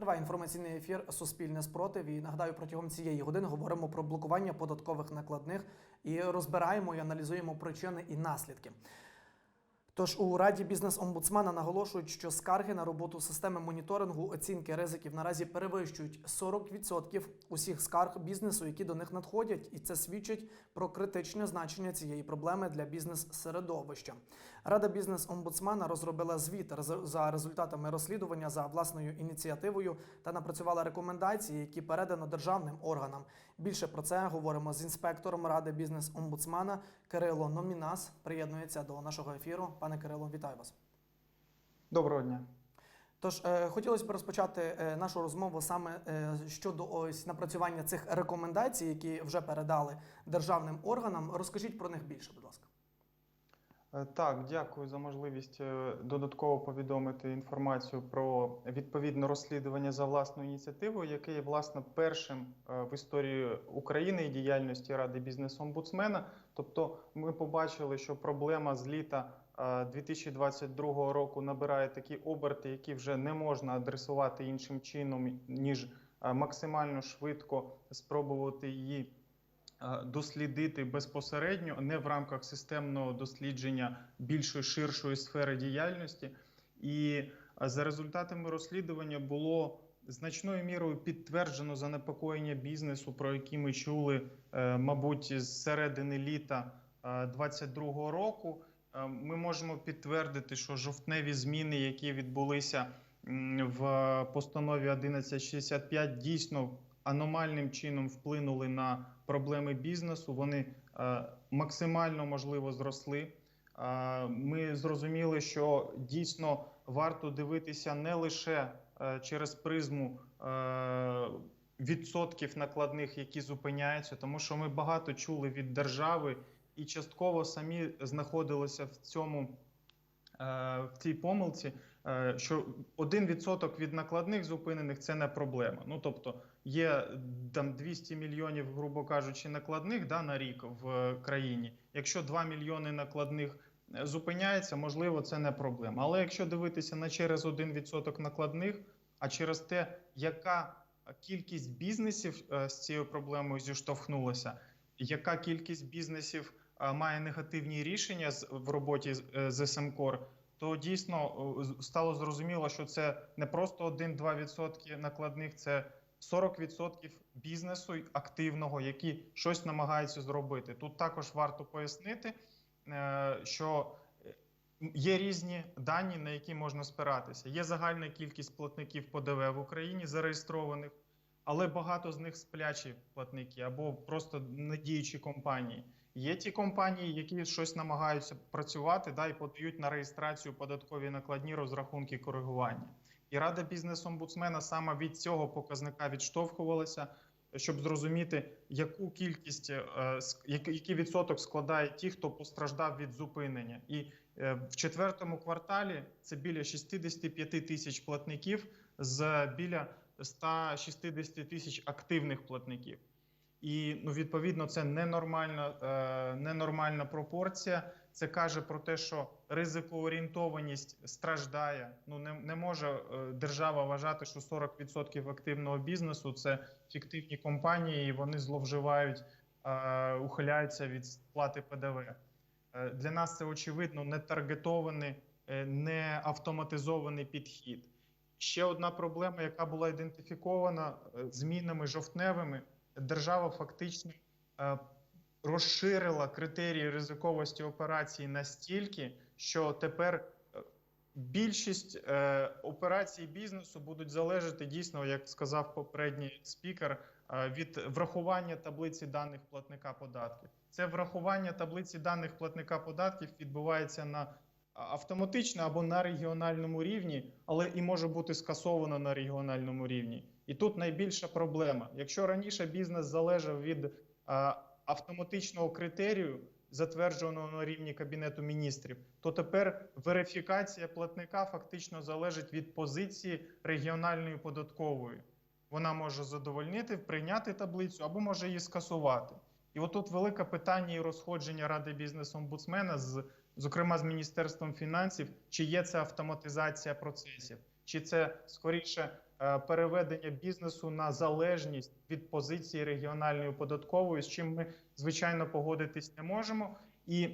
Триває інформаційний ефір Суспільне спротив. І нагадаю, протягом цієї години говоримо про блокування податкових накладних і розбираємо і аналізуємо причини і наслідки. Тож у раді бізнес-омбудсмена наголошують, що скарги на роботу системи моніторингу оцінки ризиків наразі перевищують 40% усіх скарг бізнесу, які до них надходять, і це свідчить про критичне значення цієї проблеми для бізнес-середовища. Рада бізнес-омбудсмена розробила звіт за результатами розслідування за власною ініціативою та напрацювала рекомендації, які передано державним органам. Більше про це говоримо з інспектором ради бізнес-омбудсмена Кирило Номінас. Приєднується до нашого ефіру. Пане Кирило, вітаю вас. Доброго дня. Тож е, хотілося б розпочати е, нашу розмову саме е, щодо ось напрацювання цих рекомендацій, які вже передали державним органам. Розкажіть про них більше, будь ласка. Так, дякую за можливість додатково повідомити інформацію про відповідне розслідування за власною ініціативою, яке є власне першим в історії України і діяльності Ради бізнес-омбудсмена. Тобто, ми побачили, що проблема з літа е, 2022 року набирає такі оберти, які вже не можна адресувати іншим чином, ніж е, максимально швидко спробувати її е, дослідити безпосередньо, не в рамках системного дослідження більшої ширшої сфери діяльності. І е, за результатами розслідування було значною мірою підтверджено занепокоєння бізнесу, про які ми чули, е, мабуть, з середини літа 2022 року. Е, Ми можемо підтвердити, що жовтневі зміни, які відбулися в постанові 1165, дійсно аномальним чином вплинули на проблеми бізнесу. Вони е, максимально можливо зросли. Е, Ми зрозуміли, що дійсно варто дивитися не лише е, через призму е, відсотків накладних, які зупиняються, тому що ми багато чули від держави і частково самі знаходилися в цьому е, в цій помилці, е, що 1% від накладних зупинених це не проблема. Ну тобто є там 200 мільйонів, грубо кажучи, накладних да, на рік в країні. Якщо 2 мільйони накладних е, зупиняється, можливо, це не проблема. Але якщо дивитися не через 1% накладних, а через те, яка кількість бізнесів е, з цією проблемою зіштовхнулася, яка кількість бізнесів е, має негативні рішення в роботі з- е, СМКОР, то дійсно е, стало зрозуміло, що це не просто 1-2% накладних, це 40% бізнесу активного, які щось намагаються зробити. Тут також варто пояснити, е, що е, є різні дані, на які можна спиратися. Є загальна кількість платників ПДВ в Україні зареєстрованих, але багато з них сплячі платники або просто недіючі компанії. Є ті компанії, які щось намагаються працювати, да, і подають на реєстрацію податкові накладні розрахунки коригування. І рада бізнес-омбудсмена саме від цього показника відштовхувалася, щоб зрозуміти, яку кількість, е, ск- який відсоток складає ті, хто постраждав від зупинення. І е, в четвертому кварталі це біля 65 тисяч платників з біля 160 тисяч активних платників. І ну, відповідно, це ненормальна, е, ненормальна пропорція. Це каже про те, що ризикоорієнтованість страждає. Ну не, не може е, держава вважати, що 40% активного бізнесу це фіктивні компанії, і вони зловживають, е, ухиляються від сплати ПДВ. Е, для нас це очевидно не таргетований, е, не автоматизований підхід. Ще одна проблема, яка була ідентифікована е, змінами жовтневими, держава фактично е, розширила критерії ризиковості операцій настільки, що тепер е, більшість е, операцій бізнесу будуть залежати дійсно, як сказав попередній спікер, е, від врахування таблиці даних платника податків. Це врахування таблиці даних платника податків відбувається на автоматично або на регіональному рівні, але і може бути скасовано на регіональному рівні. І тут найбільша проблема. Якщо раніше бізнес залежав від а, автоматичного критерію, затвердженого на рівні Кабінету міністрів, то тепер верифікація платника фактично залежить від позиції регіональної податкової. Вона може задовольнити, прийняти таблицю або може її скасувати. І отут велике питання і розходження Ради бізнес-омбудсмена з зокрема з Міністерством фінансів, чи є це автоматизація процесів, чи це скоріше переведення бізнесу на залежність від позиції регіональної податкової, з чим ми звичайно погодитись не можемо. І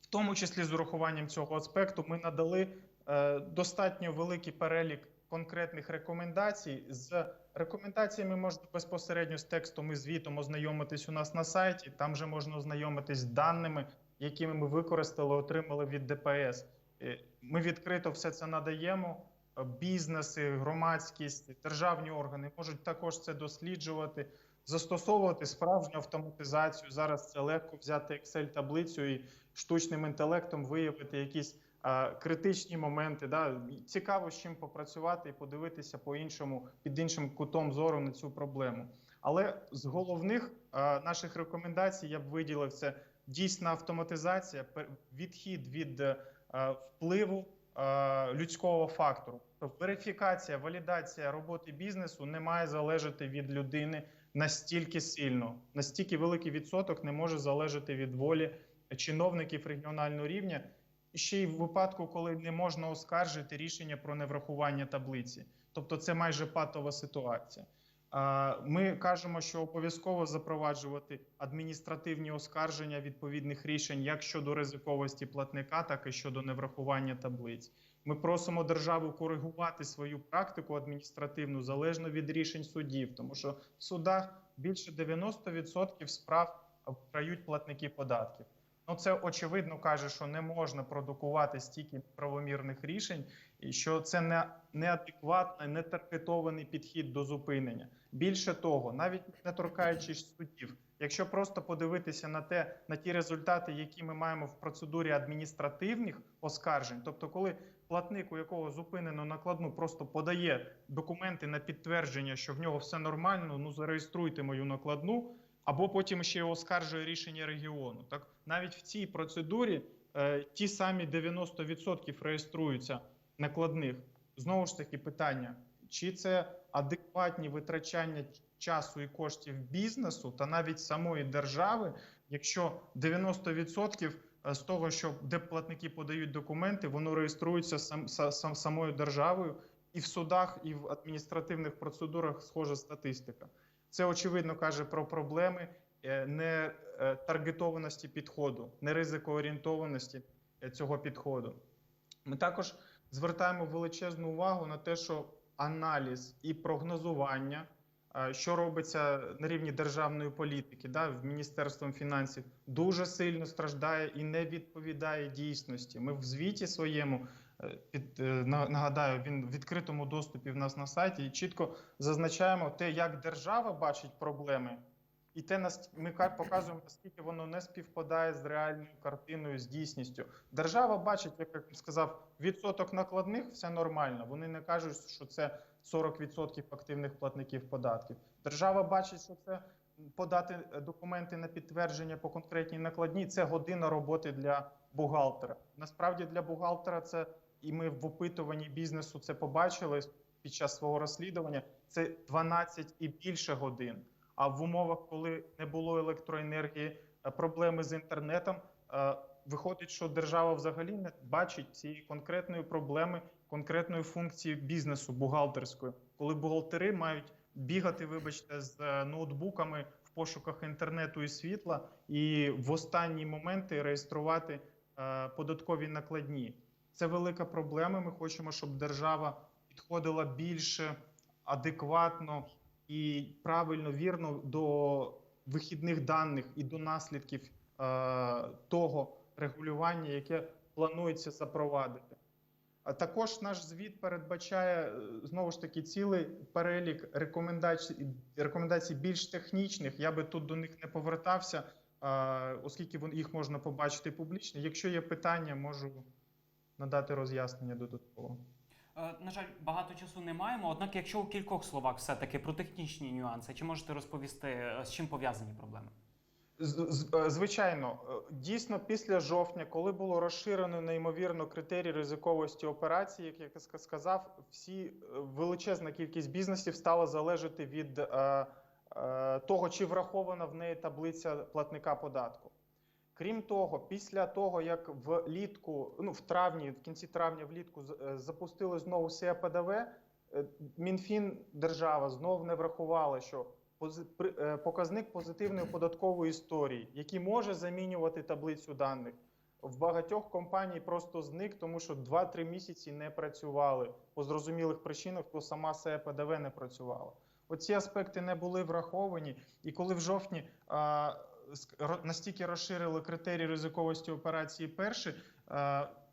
в тому числі з урахуванням цього аспекту ми надали е, достатньо великий перелік конкретних рекомендацій. З рекомендаціями можна безпосередньо з текстом і звітом ознайомитись у нас на сайті. Там же можна ознайомитись з даними, якими ми використали, отримали від ДПС. Е, Ми відкрито все це надаємо. Бізнеси, громадськість, державні органи можуть також це досліджувати, застосовувати справжню автоматизацію. Зараз це легко взяти Excel-таблицю і штучним інтелектом виявити якісь а, критичні моменти. Да? Цікаво з чим попрацювати і подивитися по іншому під іншим кутом зору на цю проблему. Але з головних а, наших рекомендацій я б виділив це дійсна автоматизація, відхід від е, впливу людського фактору. Тобто верифікація, валідація роботи бізнесу не має залежати від людини настільки сильно, настільки великий відсоток не може залежати від волі чиновників регіонального рівня. Ще й в випадку, коли не можна оскаржити рішення про неврахування таблиці. Тобто це майже патова ситуація. Ми кажемо, що обов'язково запроваджувати адміністративні оскарження відповідних рішень як щодо ризиковості платника, так і щодо неврахування таблиць. Ми просимо державу коригувати свою практику адміністративну залежно від рішень судів, тому що в судах більше 90% справ вкрають платники податків. Ну, це очевидно каже, що не можна продукувати стільки правомірних рішень, і що це не неадекватний, не підхід до зупинення. Більше того, навіть не торкаючись судів, якщо просто подивитися на те, на ті результати, які ми маємо в процедурі адміністративних оскаржень, тобто, коли платник, у якого зупинено накладну, просто подає документи на підтвердження, що в нього все нормально, ну зареєструйте мою накладну або потім ще оскаржує рішення регіону. Так навіть в цій процедурі е, ті самі 90% реєструються накладних. Знову ж таки, питання: чи це адекватні витрачання часу і коштів бізнесу та навіть самої держави, якщо 90% з того, що де платники подають документи, воно реєструється сам, сам самою державою, і в судах, і в адміністративних процедурах схожа статистика. Це очевидно каже про проблеми е, не е, таргетованості підходу, не ризикоорієнтованості е, цього підходу. Ми також звертаємо величезну увагу на те, що аналіз і прогнозування, що робиться на рівні державної політики, да, в Міністерством фінансів, дуже сильно страждає і не відповідає дійсності. Ми в звіті своєму під е, нагадаю, він в відкритому доступі в нас на сайті і чітко зазначаємо те, як держава бачить проблеми, і те нас ми ка- показуємо, наскільки воно не співпадає з реальною картиною, з дійсністю. Держава бачить, як я сказав, відсоток накладних все нормально. Вони не кажуть, що це 40% активних платників податків. Держава бачить, що це подати е, документи на підтвердження по конкретній накладній. Це година роботи для бухгалтера. Насправді для бухгалтера це і ми в опитуванні бізнесу це побачили під час свого розслідування. Це 12 і більше годин. А в умовах, коли не було електроенергії, е, проблеми з інтернетом, е, виходить, що держава взагалі не бачить цієї конкретної проблеми, конкретної функції бізнесу бухгалтерської, коли бухгалтери мають бігати, вибачте, з е, ноутбуками в пошуках інтернету і світла, і в останні моменти реєструвати податкові накладні. Це велика проблема. Ми хочемо, щоб держава підходила більше адекватно і правильно, вірно до вихідних даних і до наслідків е, того регулювання, яке планується запровадити. А також наш звіт передбачає е, знову ж таки цілий перелік рекомендацій, рекомендацій більш технічних. Я би тут до них не повертався, е, оскільки їх можна побачити публічно. Якщо є питання, можу надати роз'яснення додатково. Е, На жаль, багато часу не маємо. Однак, якщо у кількох словах все-таки про технічні нюанси, чи можете розповісти, е, з чим пов'язані проблеми? Е, Звичайно, дійсно, після жовтня, коли було розширено неймовірно критерії ризиковості операції, як я ска- сказав, всі величезна кількість бізнесів стала залежати від е, е, того, чи врахована в неї таблиця платника податку. Крім того, після того, як влітку, ну в травні, в кінці травня, влітку е, запустили знову СЕА ПДВ, Мінфін держава знов не врахувала, що е, показник позитивної податкової історії, який може замінювати таблицю даних. В багатьох компаній просто зник, тому що 2-3 місяці не працювали по зрозумілих причинах, то сама СЕ ПДВ не працювала. Оці аспекти не були враховані, і коли в жовтні настільки розширили критерії ризиковості операції перші,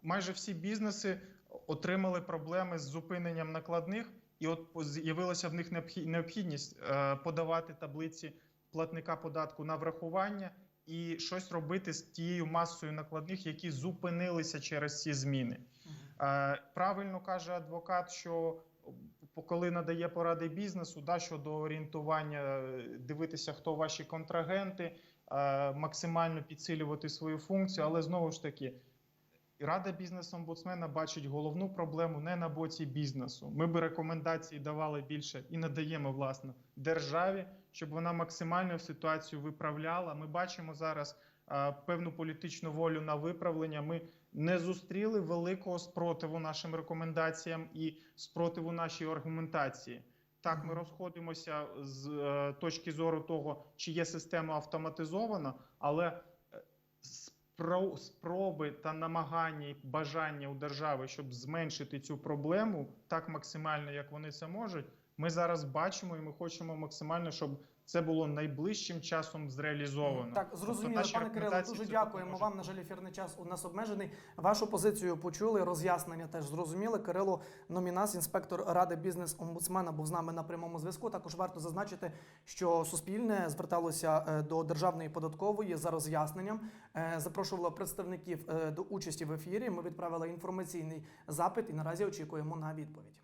майже всі бізнеси отримали проблеми з зупиненням накладних, і от з'явилася в них необхі- необхідність е, подавати таблиці платника податку на врахування і щось робити з тією масою накладних, які зупинилися через ці зміни. Е, Правильно каже адвокат, що коли надає поради бізнесу, да, щодо орієнтування, е, дивитися, хто ваші контрагенти, е, максимально підсилювати свою функцію, але знову ж таки. Рада бізнес-омбудсмена бачить головну проблему не на боці бізнесу. Ми би рекомендації давали більше і надаємо власне державі, щоб вона максимально ситуацію виправляла. Ми бачимо зараз е, певну політичну волю на виправлення. Ми не зустріли великого спротиву нашим рекомендаціям і спротиву нашій аргументації. Так, ми розходимося з е, точки зору того, чи є система автоматизована, але е, спро- спроби та намагання і бажання у держави, щоб зменшити цю проблему так максимально, як вони це можуть, ми зараз бачимо, і ми хочемо максимально, щоб це було найближчим часом зреалізовано. Так, Тобто зрозуміло, наші пане Кирило. Дуже дякуємо вам. На жаль, ефірний час у нас обмежений. Вашу позицію почули, роз'яснення теж зрозуміли. Кирило Номінас, інспектор ради бізнес-омбудсмена, був з нами на прямому зв'язку. Також варто зазначити, що Суспільне зверталося е, до Державної податкової за роз'ясненням. Е, Запрошувало представників е, до участі в ефірі. Ми відправили інформаційний запит і наразі очікуємо на відповідь.